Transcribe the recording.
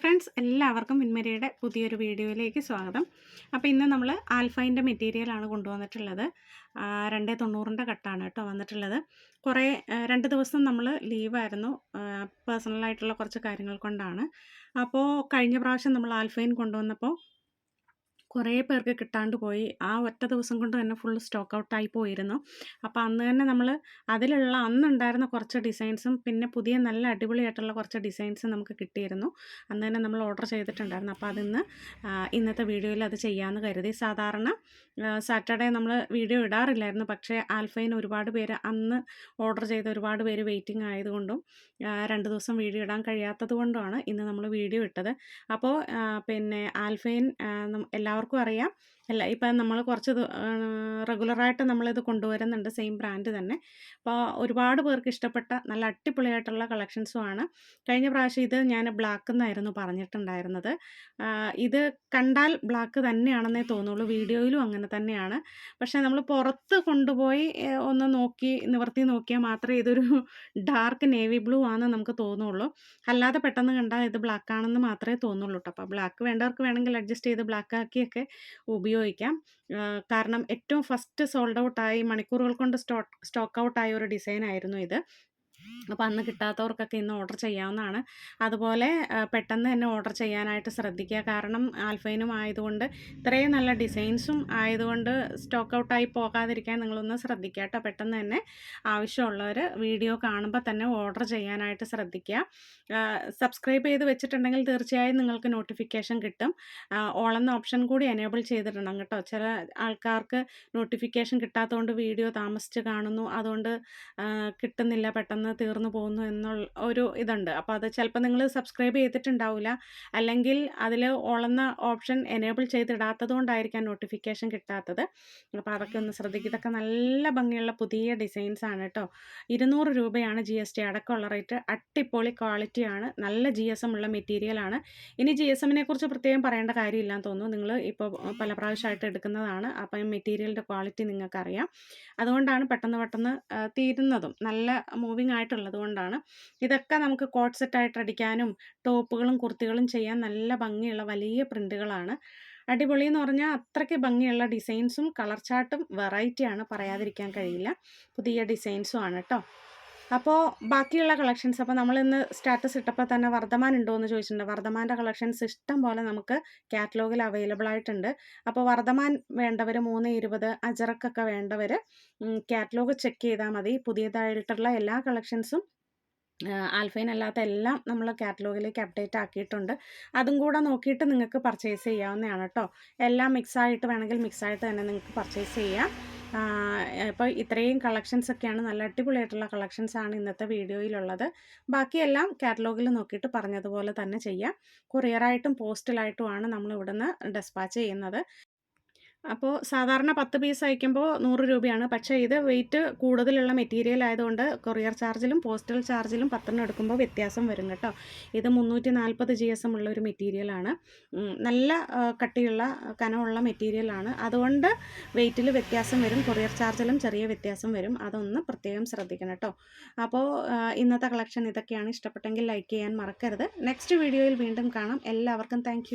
Friends എല്ലാവർക്കും മിൻമരിയുടെ പുതിയൊരു വീഡിയോയിലേക്ക് സ്വാഗതം. അപ്പോൾ ഇന്ന് നമ്മൾ ആൽഫൈന്റെ മെറ്റീരിയലാണ് കൊണ്ടുവന്നിട്ടുള്ളത്. രണ്ടേ തൊണ്ണൂറിന്റെ കട്ടാണ് കേട്ടോ വന്നിട്ടുള്ളത്. കുറേ രണ്ട് ദിവസം നമ്മൾ ലീവായിരുന്നു പേഴ്സണലായിട്ടുള്ള കുറച്ച് കാര്യങ്ങൾ കൊണ്ടാണ്. അപ്പോൾ കഴിഞ്ഞ പ്രാവശ്യം നമ്മൾ ആൽഫൈൻ കൊണ്ടുവന്നപ്പോൾ കുറേ പേർക്ക് കിട്ടാണ്ട് പോയി. ആ ഒറ്റ ദിവസം കൊണ്ട് തന്നെ ഫുൾ സ്റ്റോക്ക് ഔട്ടായി പോയിരുന്നു. അപ്പോൾ അന്ന് തന്നെ നമ്മൾ അതിലുള്ള അന്നുണ്ടായിരുന്ന കുറച്ച് ഡിസൈൻസും പിന്നെ പുതിയ നല്ല അടിപൊളിയായിട്ടുള്ള കുറച്ച് ഡിസൈൻസും നമുക്ക് കിട്ടിയിരുന്നു. അന്ന് തന്നെ നമ്മൾ ഓർഡർ ചെയ്തിട്ടുണ്ടായിരുന്നു. അപ്പോൾ അതിന്ന് ഇന്നത്തെ വീഡിയോയിൽ അത് ചെയ്യാമെന്ന് കരുതി. സാധാരണ സാറ്റർഡേ നമ്മൾ വീഡിയോ ഇടാറില്ലായിരുന്നു. പക്ഷേ ആൽഫൈൻ ഒരുപാട് പേര് അന്ന് ഓർഡർ ചെയ്ത ഒരുപാട് പേര് വെയിറ്റിംഗ് ആയതുകൊണ്ടും രണ്ട് ദിവസം വീഡിയോ ഇടാൻ കഴിയാത്തത് കൊണ്ടുമാണ് ഇന്ന് നമ്മൾ വീഡിയോ ഇട്ടത്. അപ്പോൾ പിന്നെ ആൽഫൈൻ നം- എല്ലാവർക്കും അറിയാം. അല്ല ഇപ്പം നമ്മൾ കുറച്ച് റെഗുലറായിട്ട് നമ്മളിത് കൊണ്ടുവരുന്നുണ്ട് സെയിം ബ്രാൻഡ് തന്നെ. അപ്പോൾ ഒരുപാട് പേർക്ക് ഇഷ്ടപ്പെട്ട നല്ല അടിപൊളിയായിട്ടുള്ള കളക്ഷൻസുമാണ്. കഴിഞ്ഞ പ്രാവശ്യം ഇത് ഞാൻ ബ്ലാക്ക് എന്നായിരുന്നു പറഞ്ഞിട്ടുണ്ടായിരുന്നത് ഇത് കണ്ടാൽ ബ്ലാക്ക് തന്നെയാണെന്നേ തോന്നുള്ളൂ. വീഡിയോയിലും അങ്ങനെ തന്നെയാണ്. പക്ഷേ നമ്മൾ പുറത്ത് കൊണ്ടുപോയി ഒന്ന് നോക്കി നിവർത്തി നോക്കിയാൽ മാത്രമേ ഇതൊരു ഡാർക്ക് നേവി ബ്ലൂ ആണെന്ന് നമുക്ക് തോന്നുള്ളൂ. അല്ലാതെ പെട്ടെന്ന് കണ്ടാൽ ഇത് ബ്ലാക്ക് ആണെന്ന് മാത്രമേ തോന്നുള്ളൂ കേട്ടോ അപ്പോൾ ബ്ലാക്ക് വേണ്ടവർക്ക് വേണമെങ്കിൽ അഡ്ജസ്റ്റ് ചെയ്ത് ബ്ലാക്ക് ആക്കിയൊക്കെ ഉപയോഗിക്കാം. ആ, കാരണം ഏറ്റവും ഫസ്റ്റ് സോൾഡ് ഔട്ടായി മണിക്കൂറുകൾ കൊണ്ട് സ്റ്റോക്ക് ഔട്ടായ ഒരു ഡിസൈൻ ആയിരുന്നു ഇത്. അപ്പോൾ അന്ന് കിട്ടാത്തവർക്കൊക്കെ ഇന്ന് ഓർഡർ ചെയ്യാവുന്നതാണ്. അതുപോലെ പെട്ടെന്ന് തന്നെ ഓർഡർ ചെയ്യാനായിട്ട് ശ്രദ്ധിക്കുക. കാരണം ആൽഫൈനും ആയതുകൊണ്ട് ഇത്രയും നല്ല ഡിസൈൻസും ആയതുകൊണ്ട് സ്റ്റോക്ക് ഔട്ടായി പോകാതിരിക്കാൻ നിങ്ങളൊന്ന് ശ്രദ്ധിക്കുക കേട്ടോ. പെട്ടെന്ന് തന്നെ ആവശ്യമുള്ളവർ വീഡിയോ കാണുമ്പോൾ തന്നെ ഓർഡർ ചെയ്യാനായിട്ട് ശ്രദ്ധിക്കുക. സബ്സ്ക്രൈബ് ചെയ്ത് വെച്ചിട്ടുണ്ടെങ്കിൽ തീർച്ചയായും നിങ്ങൾക്ക് നോട്ടിഫിക്കേഷൻ കിട്ടും. ഓൾ എന്ന ഓപ്ഷൻ കൂടി എനേബിൾ ചെയ്തിട്ടുണ്ടാകും കേട്ടോ. ചില ആൾക്കാർക്ക് നോട്ടിഫിക്കേഷൻ കിട്ടാത്തതുകൊണ്ട് വീഡിയോ താമസിച്ച് കാണുന്നു. അതുകൊണ്ട് കിട്ടുന്നില്ല പെട്ടെന്ന് തീർന്നു പോകുന്നു എന്നുള്ള ഒരു ഇതുണ്ട്. അപ്പോൾ അത് ചിലപ്പോൾ നിങ്ങൾ സബ്സ്ക്രൈബ് ചെയ്തിട്ടുണ്ടാവില്ല. അല്ലെങ്കിൽ അതിൽ ഉളന്ന ഓപ്ഷൻ എനേബിൾ ചെയ്തിടാത്തത് കൊണ്ടായിരിക്കാം നോട്ടിഫിക്കേഷൻ കിട്ടാത്തത്. അപ്പോൾ അതൊക്കെ ഒന്ന് ശ്രദ്ധിക്കുക ഇതൊക്കെ നല്ല ഭംഗിയുള്ള പുതിയ ഡിസൈൻസ് ആണ് കേട്ടോ. ഇരുന്നൂറ് രൂപയാണ് ജി എസ് ടി അടക്കമുള്ള റേറ്റ് അടിപൊളി ക്വാളിറ്റിയാണ് നല്ല ജി എസ് എം ഉള്ള മെറ്റീരിയലാണ് ഇനി ജി എസ് എമ്മിനെ കുറിച്ച് പ്രത്യേകം പറയേണ്ട കാര്യമില്ലാന്ന് തോന്നുന്നു. നിങ്ങൾ ഇപ്പോൾ പല പ്രാവശ്യമായിട്ട് എടുക്കുന്നതാണ്. അപ്പം മെറ്റീരിയലിന്റെ ക്വാളിറ്റി നിങ്ങൾക്കറിയാം. അതുകൊണ്ടാണ് പെട്ടെന്ന് പെട്ടെന്ന് തീരുന്നതും. നല്ല മൂവിങ് ആയിട്ടുള്ളത് കൊണ്ടാണ്. ഇതൊക്കെ നമുക്ക് കോട്ട് സെറ്റായിട്ട് അടിക്കാനും ടോപ്പുകളും കുർത്തികളും ചെയ്യാൻ നല്ല ഭംഗിയുള്ള വലിയ പ്രിന്റുകളാണ് അടിപൊളി എന്ന് പറഞ്ഞാൽ അത്രയ്ക്ക് ഭംഗിയുള്ള ഡിസൈൻസും കളർ ചാർട്ടും വെറൈറ്റിയാണ് പറയാതിരിക്കാൻ കഴിയില്ല. പുതിയ ഡിസൈൻസും ആണ് കേട്ടോ അപ്പോൾ ബാക്കിയുള്ള കളക്ഷൻസ് അപ്പോൾ നമ്മൾ ഇന്ന് സ്റ്റാറ്റസ് ഇട്ടപ്പോൾ തന്നെ വർദ്ധമാൻ ഉണ്ടോ എന്ന് ചോദിച്ചിട്ടുണ്ട്. വർദ്ധമാന്റെ കളക്ഷൻസ് ഇഷ്ടം പോലെ നമുക്ക് കാറ്റലോഗിൽ അവൈലബിൾ ആയിട്ടുണ്ട്. അപ്പോൾ വർദ്ധമാൻ വേണ്ടവർ മൂന്ന് ഇരുപത് അജറക്കൊക്കെ വേണ്ടവർ കാറ്റലോഗ് ചെക്ക് ചെയ്താൽ മതി. പുതിയതായിട്ടുള്ള എല്ലാ കളക്ഷൻസും ആൽഫൈൻ അല്ലാത്ത എല്ലാം നമ്മൾ കാറ്റലോഗിലേക്ക് അപ്ഡേറ്റ് ആക്കിയിട്ടുണ്ട്. അതും കൂടെ നോക്കിയിട്ട് നിങ്ങൾക്ക് പർച്ചേസ് ചെയ്യാവുന്നതാണ് കേട്ടോ. എല്ലാം മിക്സ് ആയിട്ട് വേണമെങ്കിൽ മിക്സ് ആയിട്ട് തന്നെ നിങ്ങൾക്ക് പർച്ചേസ് ചെയ്യാം. ഇപ്പോൾ ഇത്രയും കളക്ഷൻസ് ഒക്കെയാണ് നല്ല അടിപൊളിയായിട്ടുള്ള കളക്ഷൻസ് ആണ് ഇന്നത്തെ വീഡിയോയിലുള്ളത്. ബാക്കിയെല്ലാം കാറ്റലോഗിൽ നോക്കിയിട്ട് പറഞ്ഞതുപോലെ തന്നെ ചെയ്യാം. കൊറിയറായിട്ടും പോസ്റ്റലായിട്ടുമാണ് നമ്മൾ ഇവിടുന്ന് ഡെസ്പാച്ച് ചെയ്യുന്നത്. അപ്പോൾ സാധാരണ പത്ത് പീസ് അയക്കുമ്പോൾ നൂറ് രൂപയാണ്. പക്ഷേ ഇത് വെയിറ്റ് കൂടുതലുള്ള മെറ്റീരിയൽ ആയതുകൊണ്ട് കൊറിയർ ചാർജിലും പോസ്റ്റൽ ചാർജിലും പത്തെണ്ണം എടുക്കുമ്പോൾ വ്യത്യാസം വരും കേട്ടോ. ഇത് മുന്നൂറ്റി നാൽപ്പത് ജി എസ് എം ഉള്ള ഒരു മെറ്റീരിയലാണ് നല്ല കട്ടിയുള്ള കനമുള്ള മെറ്റീരിയലാണ് അതുകൊണ്ട് വെയിറ്റിൽ വ്യത്യാസം വരും കൊറിയർ ചാർജിലും ചെറിയ വ്യത്യാസം വരും. അതൊന്ന് പ്രത്യേകം ശ്രദ്ധിക്കണം കേട്ടോ. അപ്പോൾ ഇന്നത്തെ കളക്ഷൻ ഇതൊക്കെയാണ്. ഇഷ്ടപ്പെട്ടെങ്കിൽ ലൈക്ക് ചെയ്യാൻ മറക്കരുത്. നെക്സ്റ്റ് വീഡിയോയിൽ വീണ്ടും കാണാം. എല്ലാവർക്കും താങ്ക്